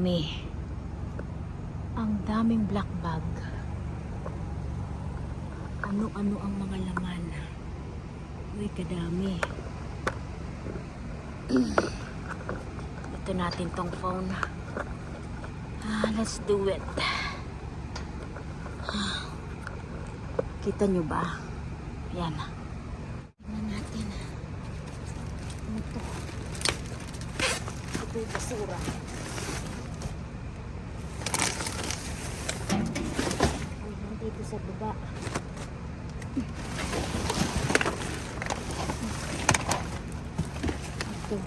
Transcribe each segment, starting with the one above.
Dami. Ang daming black bag. Ano-ano ang mga laman. Uy, kadami. Ito natin tong phone. Ah, let's do it. Kita nyo ba? Yan. Tingnan natin. Ano to? Ito yung basura. Ay, nandito sa baba. Ito.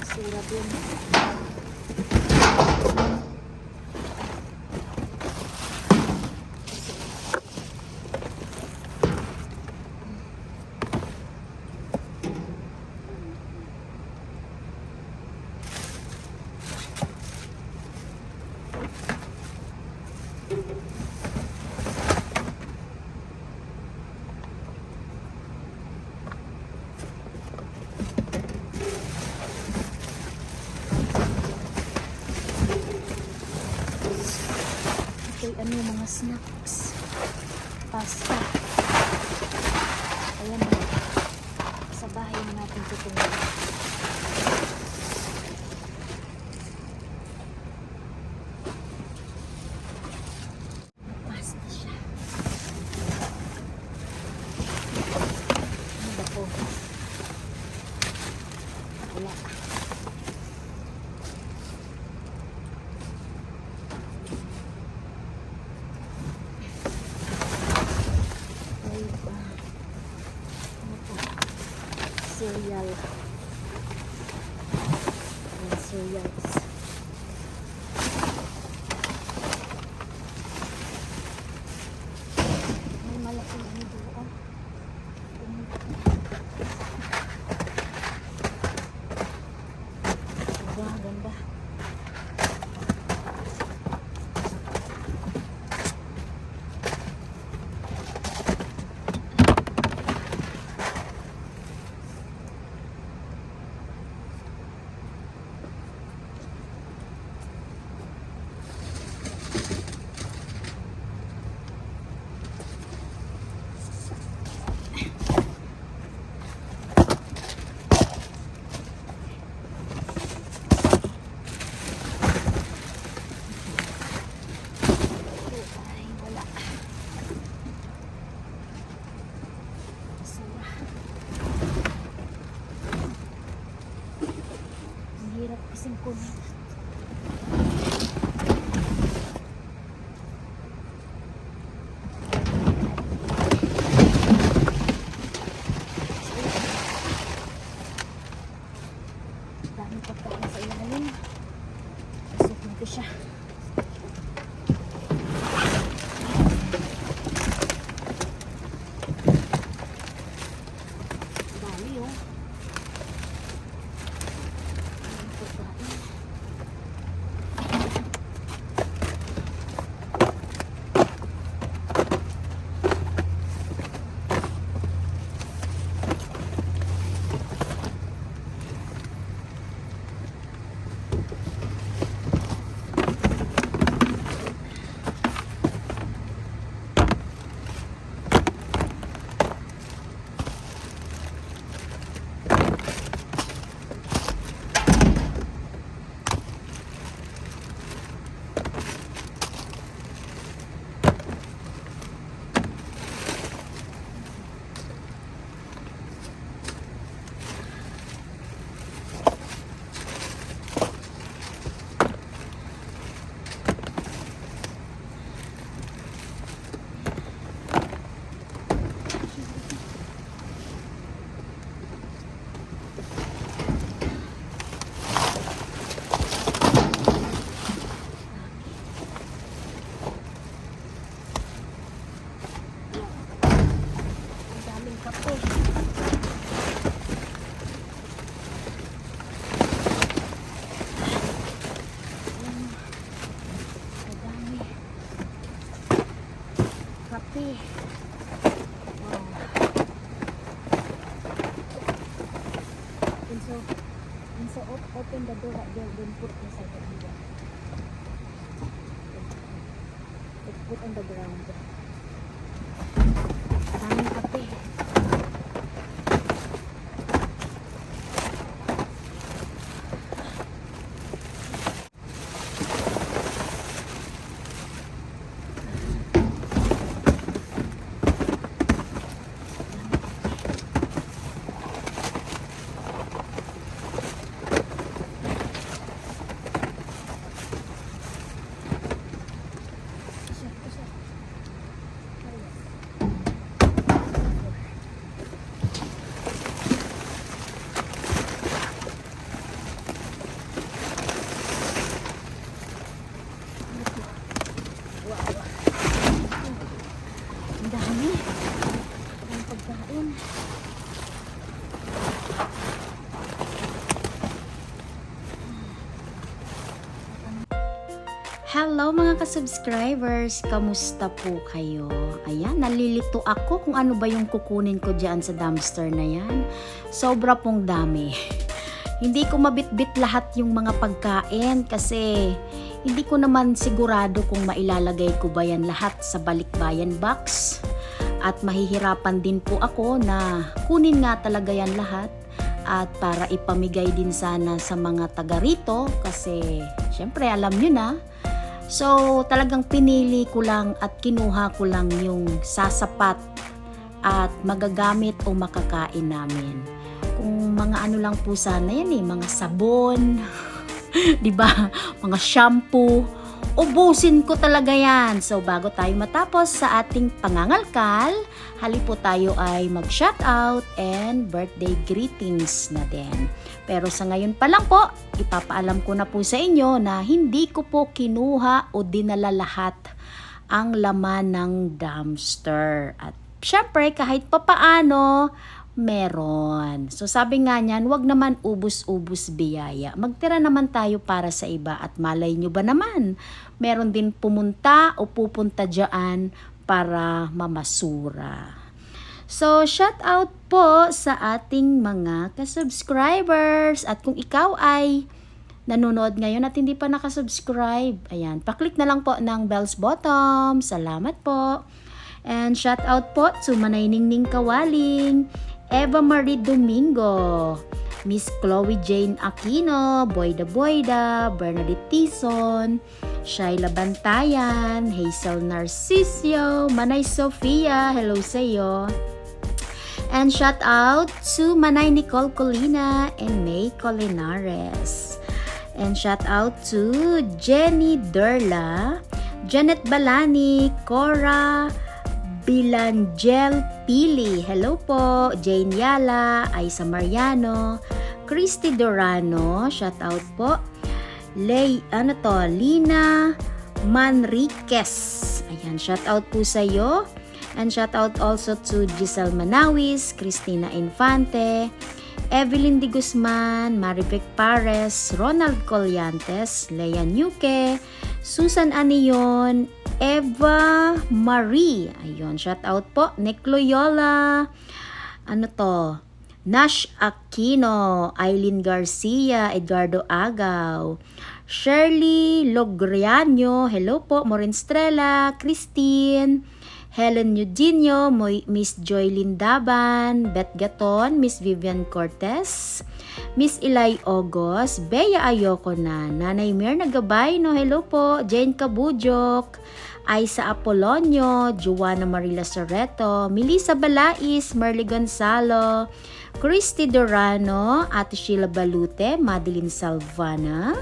Basura din. Ito yung ano, mga snacks. Pasta. Ayan na. Sa bahay na natin tutungan. Pasta. Hello mga ka-subscribers! Kamusta po kayo? Ayan, nalilito ako kung ano ba yung kukunin ko dyan sa dumpster na yan. Sobra pong dami. hindi ko mabitbit lahat yung mga pagkain kasi hindi ko naman sigurado kung mailalagay ko ba yan lahat sa balikbayan box. At mahihirapan din po ako na kunin nga talaga yan lahat at para ipamigay din sana sa mga taga rito kasi syempre alam nyo na So, talagang pinili ko lang at kinuha ko lang yung sasapat at magagamit o makakain namin. Kung mga ano lang po sana yan eh, mga sabon, 'di ba? Mga shampoo, ubusin ko talaga yan. So, bago tayo matapos sa ating pangangalkal, hali po tayo ay mag-shout out and birthday greetings na din. Pero sa ngayon pa lang po, ipapaalam ko na po sa inyo na hindi ko po kinuha o dinala lahat ang laman ng dumpster. At syempre, kahit papaano, meron. So sabi nga niyan, wag naman ubus-ubus biyaya. Magtira naman tayo para sa iba at malay nyo ba naman, meron din pumunta o pupunta dyan para mamasura. So, shout out po sa ating mga ka-subscribers. At kung ikaw ay nanonood ngayon at hindi pa nakasubscribe, ayan, paklik na lang po ng bells bottom. Salamat po. And shout out po to Manay Ningning Kawaling, Eva Marie Domingo, Miss Chloe Jane Aquino, Boyda Boyda, Bernadette Tison, Shaila Bantayan, Hazel Narcisio, Manay Sofia, hello sa iyo. And shout out to Manay Nicole Colina and May Colinares. And shout out to Jenny Derla, Janet Balani, Cora Bilangel Pili. Hello po. Jane Yala, Aisa Mariano, Christy Dorano. Shout out po. Lay, ano to? Lina Manriquez. Ayan, shout out po sa iyo. And shout out also to Giselle Manawis, Christina Infante, Evelyn Di Guzman, Maribek Pares, Ronald Colyantes, Lea Nuque, Susan Anion, Eva Marie. Ayun, shout out po. Nick Loyola. Ano to? Nash Aquino, Eileen Garcia, Edgardo Agaw, Shirley Logriano, hello po, Morin Estrella, Christine, Helen Eugenio, Miss Joylyn Daban, Beth Gaton, Miss Vivian Cortez, Miss Ilay Ogos, Bea Ayoko na, Nanay Mir Nagabay, no, hello po, Jane Kabujok, Aisa Apolonio, Juana Marila Soreto, Melissa Balais, Merly Gonzalo, Christy Dorano, Ate Sheila Balute, Madeline Salvana,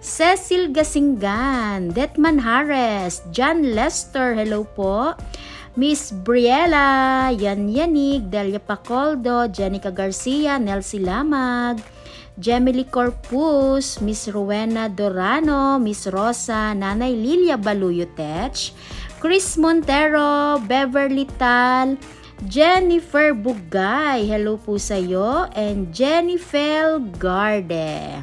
Cecil Gasingan, Detman Harris, John Lester, hello po. Miss Briella, Yan Yanig, Delia Pacoldo, Jenica Garcia, Nelsie Lamag, Gemily Corpus, Miss Rowena Dorano, Miss Rosa, Nanay Lilia Baluyotech, Chris Montero, Beverly Tal, Jennifer Bugay. Hello po sa iyo. And Jennifer Garde.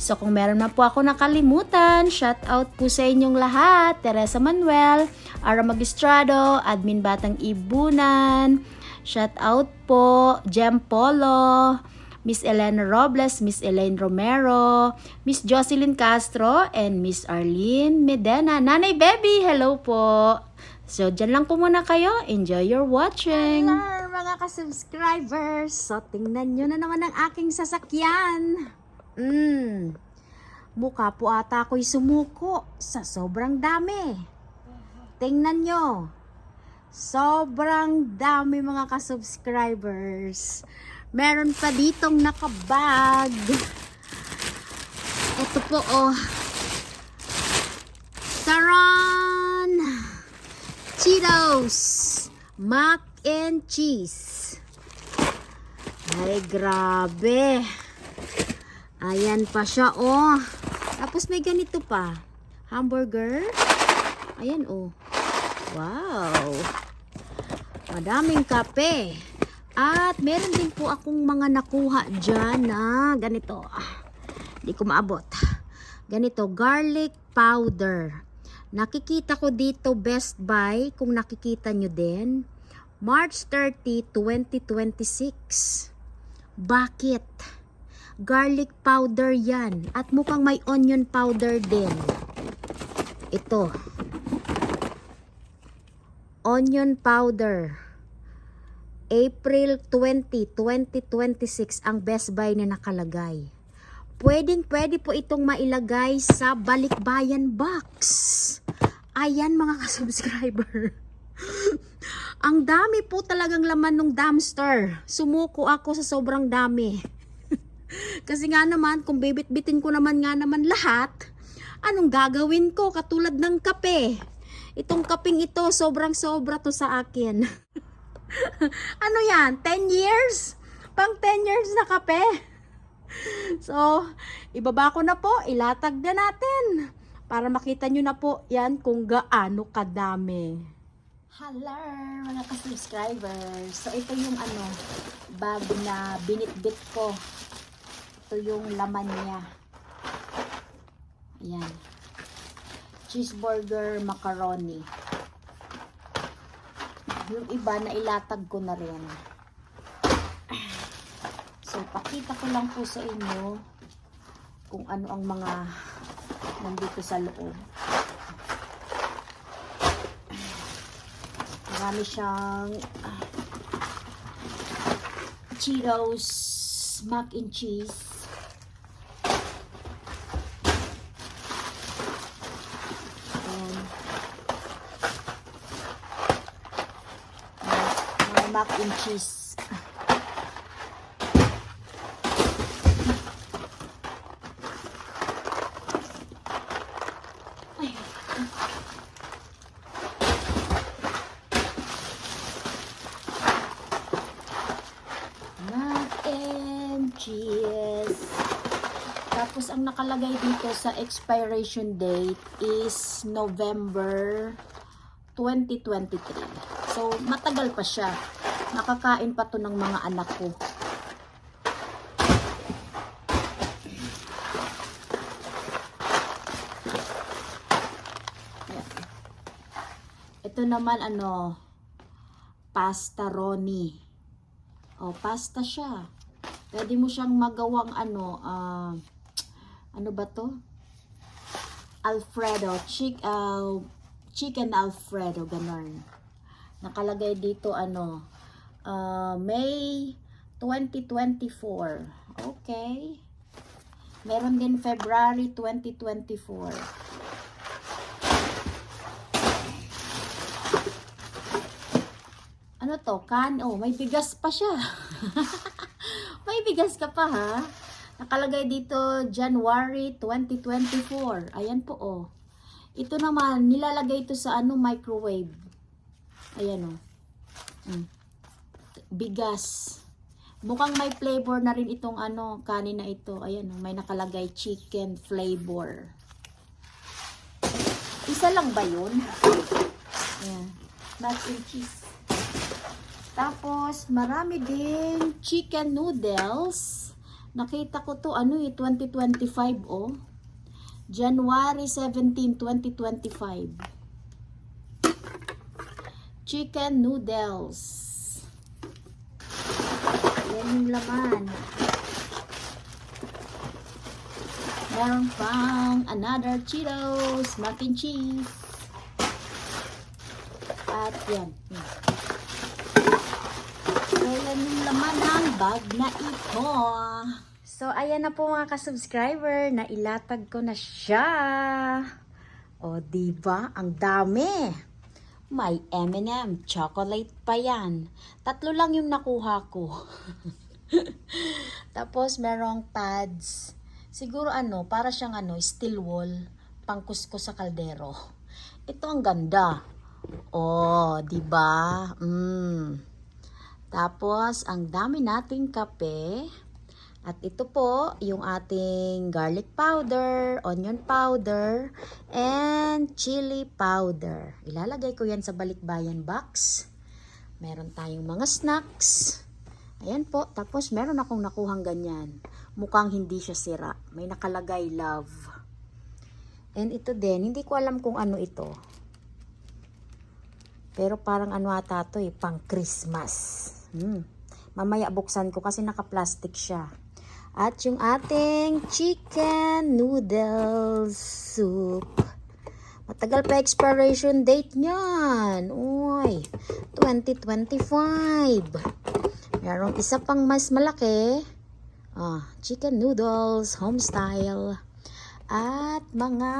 So kung meron na po ako nakalimutan, shout out po sa inyong lahat. Teresa Manuel, Ara Magistrado, Admin Batang Ibunan. Shout out po, Jem Polo, Miss Elena Robles, Miss Elaine Romero, Miss Jocelyn Castro, and Miss Arlene Medena. Nanay Baby, hello po. So, dyan lang po muna kayo. Enjoy your watching. Hello, mga ka-subscribers. So, tingnan nyo na naman ang aking sasakyan. Mm. Mukha po ata ako'y sumuko sa sobrang dami. Tingnan nyo. Sobrang dami mga ka-subscribers. Meron pa ditong nakabag. Ito po oh. Taran! Cheetos! Mac and cheese. Ay, grabe. Ayan pa siya, oh. Tapos may ganito pa. Hamburger. Ayan, oh. Wow. Madaming kape. At meron din po akong mga nakuha dyan na ganito. Ah, Hindi ko maabot. Ganito, garlic powder. Nakikita ko dito Best Buy, kung nakikita nyo din. March 30, 2026. Bakit? Garlic powder yan. At mukhang may onion powder din. Ito. Onion powder. April 20, 2026 ang Best Buy na nakalagay. Pwedeng pwede po itong mailagay sa balikbayan box. Ayan mga ka-subscriber. ang dami po talagang laman ng dumpster. Sumuko ako sa sobrang dami. Kasi nga naman, kung bibit-bitin ko naman nga naman lahat, anong gagawin ko katulad ng kape? Itong kaping ito, sobrang sobra to sa akin. ano yan? 10 years? Pang 10 years na kape? So, ibaba ko na po, ilatag na natin. Para makita nyo na po yan kung gaano kadami. Hello, mga ka-subscribers. So, ito yung ano, bag na binitbit ko. Ito yung laman niya. Ayan. Cheeseburger macaroni. Yung iba na ilatag ko na rin. So, pakita ko lang po sa inyo kung ano ang mga nandito sa loob. Marami siyang ah, Cheetos mac and cheese. And cheese. Tapos ang nakalagay dito sa expiration date is November 2023. So matagal pa siya. Nakakain pa to ng mga anak ko. Ito naman ano, pasta roni. Oh, pasta siya. Pwede mo siyang magawang ano, ah, ano ba to? Alfredo, chick, ah, chicken Alfredo, ganon. Nakalagay dito ano, ah, May 2024. Okay. Meron din February 2024. Ano to? Kan? Oh, may bigas pa siya. may bigas ka pa ha. Nakalagay dito January 2024. Ayan po oh. Ito naman, nilalagay ito sa ano microwave. Ayan oh. Mm. Bigas. Mukhang may flavor na rin itong ano, kanin na ito. Ayan oh, may nakalagay chicken flavor. Isa lang ba yun? Ayan. Mac and cheese. Tapos, marami din chicken noodles. Nakita ko to, ano eh, 2025 oh. January 17, 2025. Chicken noodles. Yan yung laman. Meron pang another Cheetos, mac and cheese. At yan. yan. Kailan yung laman ng bag na ito? So, ayan na po mga ka-subscriber, na ilatag ko na siya. O, diba? Ang dami. May M&M, chocolate pa yan. Tatlo lang yung nakuha ko. Tapos, merong pads. Siguro ano, para siyang ano, steel wool, pangkusko sa kaldero. Ito ang ganda. Oh, di ba? Mm. Tapos, ang dami nating kape. At ito po, yung ating garlic powder, onion powder, and chili powder. Ilalagay ko yan sa balikbayan box. Meron tayong mga snacks. Ayan po. Tapos, meron akong nakuhang ganyan. Mukhang hindi siya sira. May nakalagay love. And ito din, hindi ko alam kung ano ito. Pero parang ano ata to eh, pang Christmas. Hmm. Mamaya buksan ko kasi naka-plastic siya. At yung ating chicken noodles soup. Matagal pa expiration date niyan. Uy, 2025. Merong isa pang mas malaki. Ah, chicken noodles, home style. At mga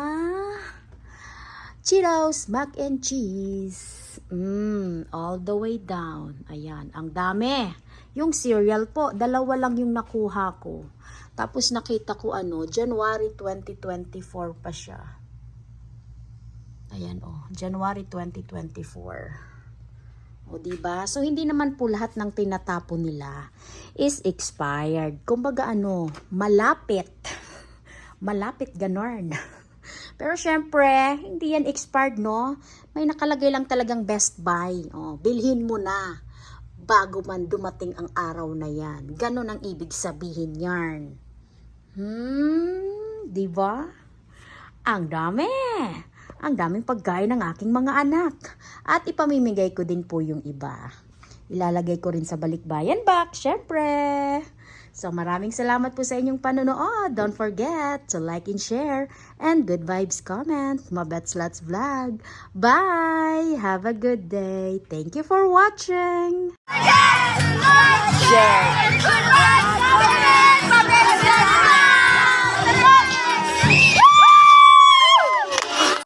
Cheetos, mac and cheese. Mmm, all the way down. Ayan, ang dami. Yung cereal po, dalawa lang yung nakuha ko. Tapos nakita ko ano, January 2024 pa siya. Ayan oh, January 2024. O di ba? So hindi naman po lahat ng tinatapon nila is expired. Kumbaga ano, malapit. malapit ganon. Pero syempre, hindi yan expired, no? May nakalagay lang talagang best buy. Oh, bilhin mo na bago man dumating ang araw na yan. Ganon ang ibig sabihin yarn. Hmm, di ba? Ang dami. Ang daming pagkain ng aking mga anak. At ipamimigay ko din po yung iba. Ilalagay ko rin sa balikbayan box, syempre. So maraming salamat po sa inyong panonood. Don't forget to like and share and good vibes comment. Mabets Lots Vlog. Bye! Have a good day. Thank you for watching. Share! Good